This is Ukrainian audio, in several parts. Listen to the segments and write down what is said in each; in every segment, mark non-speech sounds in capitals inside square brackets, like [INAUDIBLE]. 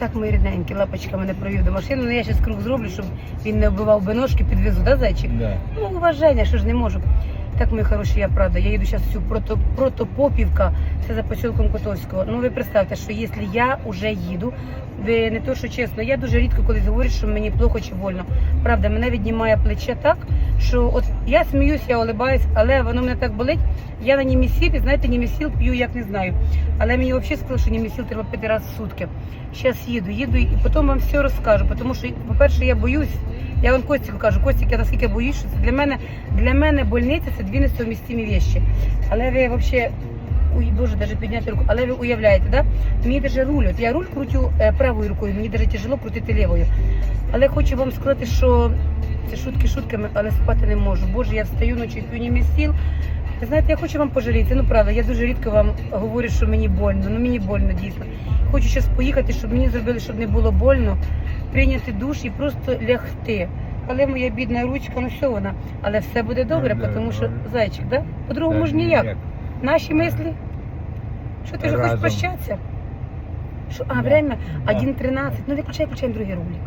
Так, мої рідненькі, лапочка мене провів до машини, ну я ще круг зроблю, щоб він не вбивав би ножки, підвезу, да, зайчик? Да. Ну, уваження, що ж не можу. Так, мої хороші, я правда. Я їду зараз всю прото, протопопівка, це за посілком Котовського. Ну ви представте, що якщо я вже їду, ви не то, що чесно, я дуже рідко колись говорю, що мені плохо чи больно. Правда, мене віднімає плече так, що от я сміюсь, я улибаюсь, але воно мене так болить. Я на німісіл, і знаєте, німісіл п'ю, як не знаю. Але мені взагалі сказали, що німісіл треба п'яти разів в сутки. Зараз їду, їду і потім вам все розкажу. Тому що, по-перше, я боюсь. Я вам Костіку кажу, Костік, я наскільки боюсь, що це для мене для мене больниця це дві несовмістимі вещі. Але ви взагалі, ой, Боже, навіть підняти руку, але ви уявляєте, да? Мені даже руль, от я руль крутю е, правою рукою, мені даже тяжело крутити лівою. Але хочу вам сказати, що це шутки шутками, але спати не можу. Боже, я встаю ночі п'ю німісіл. Ви знаєте, я хочу вам пожаліти. Ну правда, я дуже рідко вам говорю, що мені больно. Ну мені больно дійсно. Хочу зараз поїхати, щоб мені зробили, щоб не було больно, прийняти душ і просто лягти. Але моя бідна ручка, ну що вона? Але все буде добре, Ну, да, тому що зайчик, да? По-другому ж ніяк. Наші мислі. Що ти вже хочеш Разом. прощатися? Що, а, Да. время 1.13. Ну виключай, включай другий ролик.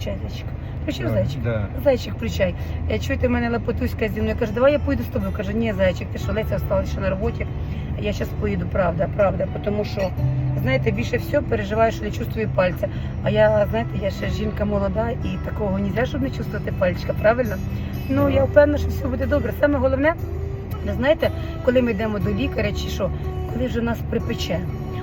Включай, зайчик. Включив Да, зайчик? да. Зайчик, включай. Е, Чуєте, мене Лапотуська зі мною каже, давай я поїду з тобою. Каже, ні, зайчик, ти що, Леся осталась ще на роботі. Я зараз поїду, правда, правда. Тому що, знаєте, більше всього переживаю, що не чувствую пальця. А я, знаєте, я ще жінка молода і такого не можна, щоб не чувствувати пальчика, правильно? Ну, я впевнена, що все буде добре. Саме головне, ви знаєте, коли ми йдемо до лікаря чи що, коли вже нас припече.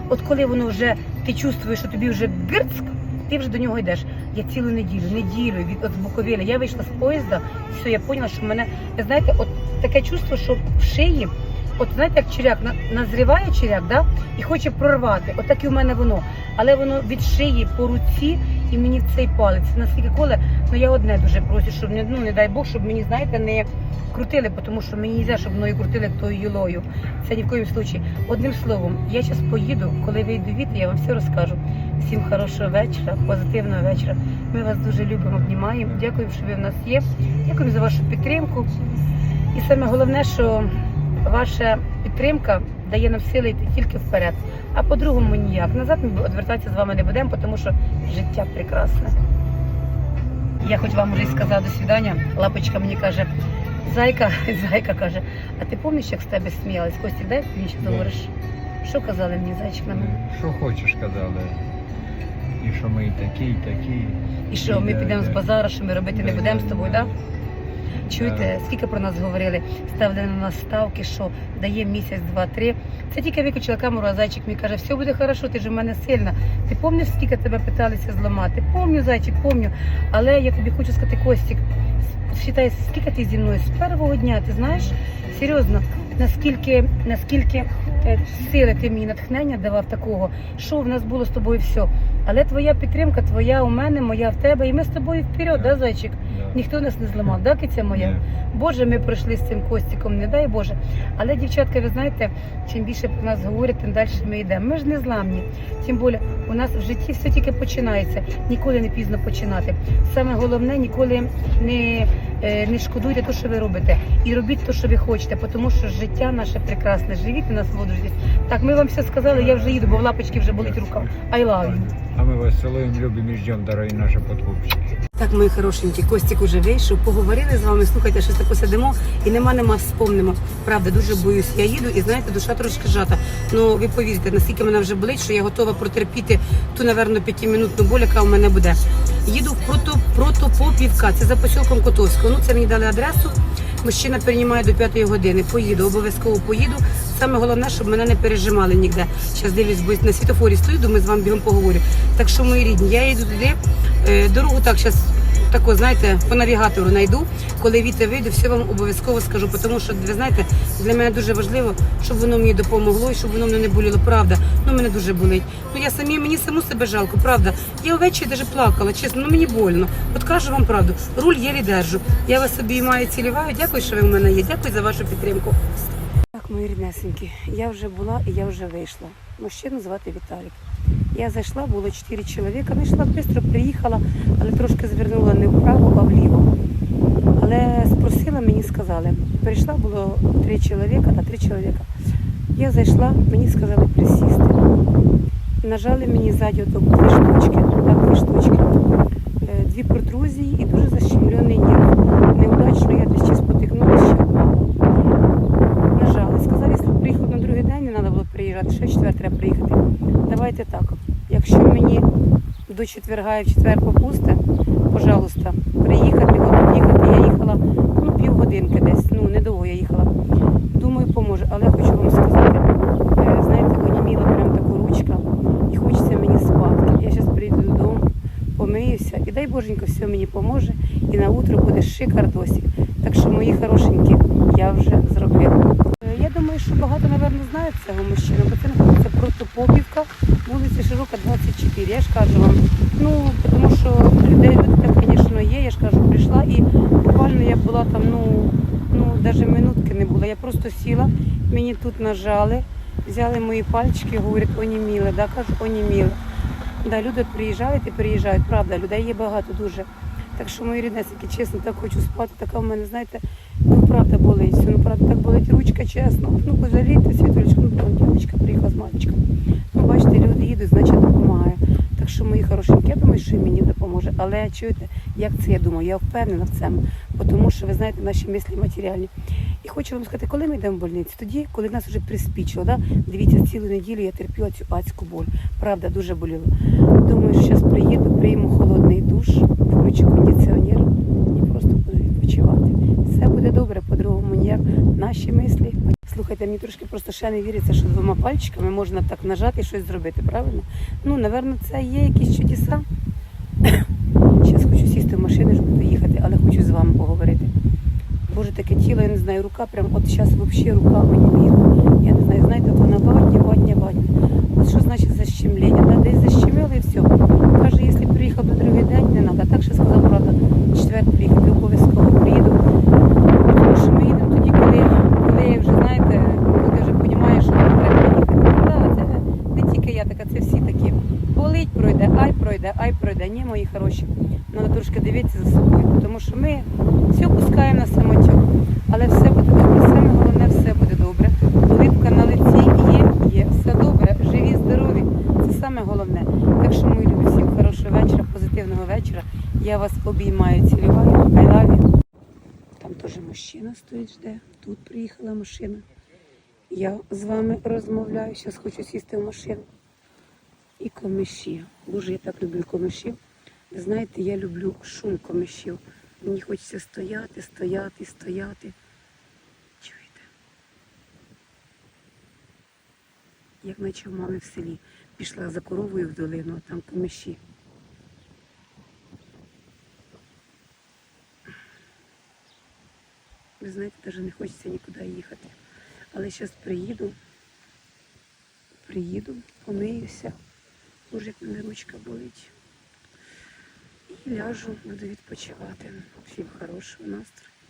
От коли воно вже ти чувствуєш, що тобі вже гирцк, ти вже до нього йдеш. Я цілу неділю, неділю від от з Буковеля. Я вийшла з поїзда, все, я поняла, що мене, ви знаєте, от таке чувство, що в шиї, от знаєте, як черяк на- назріває черяк, да? і хоче прорвати. От так і в мене воно. Але воно від шиї по руці і мені в цей палець. Наскільки коли, ну я одне дуже прошу, щоб не, ну не дай Бог, щоб мені, знаєте, не крутили, тому що мені не щоб мною крутили тою юлою. Це ні в коїм случаї. Одним словом, я зараз поїду, коли вийду від, я вам все розкажу. Всім хорошого вечора, позитивного вечора. Ми вас дуже любимо, обнімаємо. Дякую, що ви в нас є. Дякую за вашу підтримку. І саме головне, що ваша підтримка дає нам сили йти тільки вперед. А по-другому ніяк. Назад ми відвертатися з вами не будемо, тому що життя прекрасне. Я хоч вам вже й сказала до свидання. Лапочка мені каже, зайка, [LAUGHS] зайка каже, а ти пам'ятаєш, як з тебе сміялись? Костік, дай мені ще говориш. Що казали мені зайчик на мене? Що хочеш, казали. І що ми і такі, і такі. І що, ми підемо з базару, що ми робити не будемо з тобою, да. Чуєте, скільки про нас говорили, ставили на нас ставки, що дає місяць, два-три. Це тільки виключила камеру, а зайчик мені каже, все буде хорошо, ти ж в мене сильна. Ти пам'ятаєш, скільки тебе питалися зламати? Помню, зайчик, помню. Але я тобі хочу сказати, Костік, считай, скільки ти зі мною з першого дня, ти знаєш? Серйозно, наскільки, наскільки е, сили ти мені натхнення давав такого, що в нас було з тобою все. Але твоя підтримка, твоя у мене, моя в тебе, і ми з тобою вперед, да, зайчик? Ніхто нас не зламав, да, киця моя? Боже, ми пройшли з цим костіком, не дай Боже. Але, дівчатка, ви знаєте, чим більше про нас говорять, тим далі ми йдемо. Ми ж не зламні. Тим більше у нас в житті все тільки починається. Ніколи не пізно починати. Саме головне, ніколи не, е, не шкодуйте те, що ви робите. І робіть те, що ви хочете, тому що життя наше прекрасне. Живіть і насолоджуйтесь. Так, ми вам все сказали, я вже їду, бо в лапочки вже болить рука. I love you. А ми вас цілуємо, любимо і ждемо, дорогі наші подкупщики. Так, мої хорошенькі, Костік уже вийшов, поговорили з вами, слухайте, щось таке сидимо і нема, нема, вспомнимо. Правда, дуже боюсь. Я їду і знаєте, душа трошки жата. Ну ви повірте, наскільки мене вже болить, що я готова протерпіти ту, напевно, п'ятимінутну боль, яка у мене буде. Їду в прото, протопопівка, це за посілком Котовського. Ну це мені дали адресу. Мужчина приймає до п'ятої години. Поїду, обов'язково поїду. Саме головне, щоб мене не пережимали ніде. Зараз дивлюсь, бо на світофорі стою, думаю, з вами бігом поговорю. Так що, мої рідні, я їду туди. Е, Дорогу так зараз тако, знаєте, по навігатору знайду. Коли віте вийду, все вам обов'язково скажу. Тому що, ви знаєте, для мене дуже важливо, щоб воно мені допомогло і щоб воно мене не боліло. Правда, ну мене дуже болить. Ну я самі мені саму себе жалко, правда. Я ввечері навіть плакала, чесно, ну мені больно. От кажу вам правду, руль єлі держу. Я вас обіймаю, цілюваю. Дякую, що ви в мене є. Дякую за вашу підтримку. Так, мої ріднесенькі, я вже була і я вже вийшла. Мужчину звати Віталік. Я зайшла, було чотири чоловіка, не йшла швидко, приїхала, але трошки звернула не вправо, а вліво. Але спросила, мені сказали. Прийшла, було три чоловіка, а три чоловіка. Я зайшла, мені сказали присісти. Нажали мені ззаді дві штучки, так, дві штучки. Е, Дві протрузії і дуже защемлений нерв. Неудачно я десь ще спотикнулася, ще впала. Нажали. Сказали, якщо приїхати на другий день, не треба було в четвер треба приїхати. Давайте так. Якщо мені до четверга і в четвер попусте, пожалуйста, приїхати, от їхати. Я їхала ну, півгодинки десь, ну недовго я їхала. Думаю, поможе. Але хочу вам сказати, е, знаєте, оніміла прям таку ручка, і хочеться мені спати. Я зараз прийду додому, помиюся, і дай Боженько все мені поможе, і на утро буде шикардосі. Так що, мої хорошенькі, я вже зробила. Я думаю, що багато, напевно, знають цього мужчину, бо це знаходиться Протопопівка, вулиця Широка, 24. Я ж кажу вам, ну, тому що людей люди звісно, є. Я ж кажу, прийшла і буквально я була там, ну, ну, навіть минутки не було. Я просто сіла, мені тут нажали, взяли мої пальчики, говорять, оніміли, да, кажу, оніміли. Да, люди приїжджають і приїжджають, правда, людей є багато дуже. Так що мої ріднесики, чесно, так хочу спати, така в мене, знаєте, правда болить, ну правда так болить ручка, чесно. Ну пожалійте, світулечку, ну там дівчинка приїхала з мальчиком. Ну бачите, люди їдуть, значить допомагає. Так що мої хорошенькі, я думаю, що мені допоможе. Але чуєте, як це я думаю? Я впевнена в цьому, тому що ви знаєте, наші мислі матеріальні. І хочу вам сказати, коли ми йдемо в больницю, тоді, коли нас вже приспічило, да? дивіться, цілу неділю я терпіла цю адську боль. Правда, дуже боліло. Думаю, що зараз приїду, прийму холодний душ, включу кондиціонер і просто буду відпочивати. Все буде добре, по-другому ніяк. Наші мислі. Слухайте, мені трошки просто ще не віриться, що двома пальчиками можна так нажати і щось зробити, правильно? Ну, напевно, це є якісь чудеса. Зараз хочу сісти в машину, ж буду їхати, але хочу з вами поговорити. Боже, таке тіло, я не знаю, рука прям, от зараз взагалі рука оніміла. Я не знаю, знаєте, вона ватня, ватня, ватня. От що значить защемлення? Десь защемили і все. Каже, якщо приїхав на другий день, не треба. Так що сказав, правда, четвер приїхати, обов'язково приїду. Тому що ми їдемо тоді, коли, коли вже, знаєте, люди вже розуміють, що нам треба їхати. Да, це не тільки я така, це всі такі. Болить пройде, ай пройде, ай. Ні, мої хороші. Треба трошки дивитися за собою, тому що ми все пускаємо на самотек. Але все буде добре. Саме головне, все буде добре. Улипка на лиці є, є, все добре, живі, здорові. Це саме головне. Так що, мої любі, всім хорошого вечора, позитивного вечора. Я вас обіймаю, цілюваю. I love you. Там теж мужчина стоїть, жде. Тут приїхала машина. Я з вами розмовляю. Зараз хочу сісти в машину. І комиші. Боже, я так люблю комишів. Знаєте, я люблю шум комишів. Мені хочеться стояти, стояти, стояти. Чуєте? Як наче в мами в селі. Пішла за коровою в долину, а там комиші. Ви знаєте, навіть не хочеться нікуди їхати. Але зараз приїду, приїду, помиюся. Боже, як мене ручка болить. І ляжу, буду відпочивати. Всім хорошого настрою.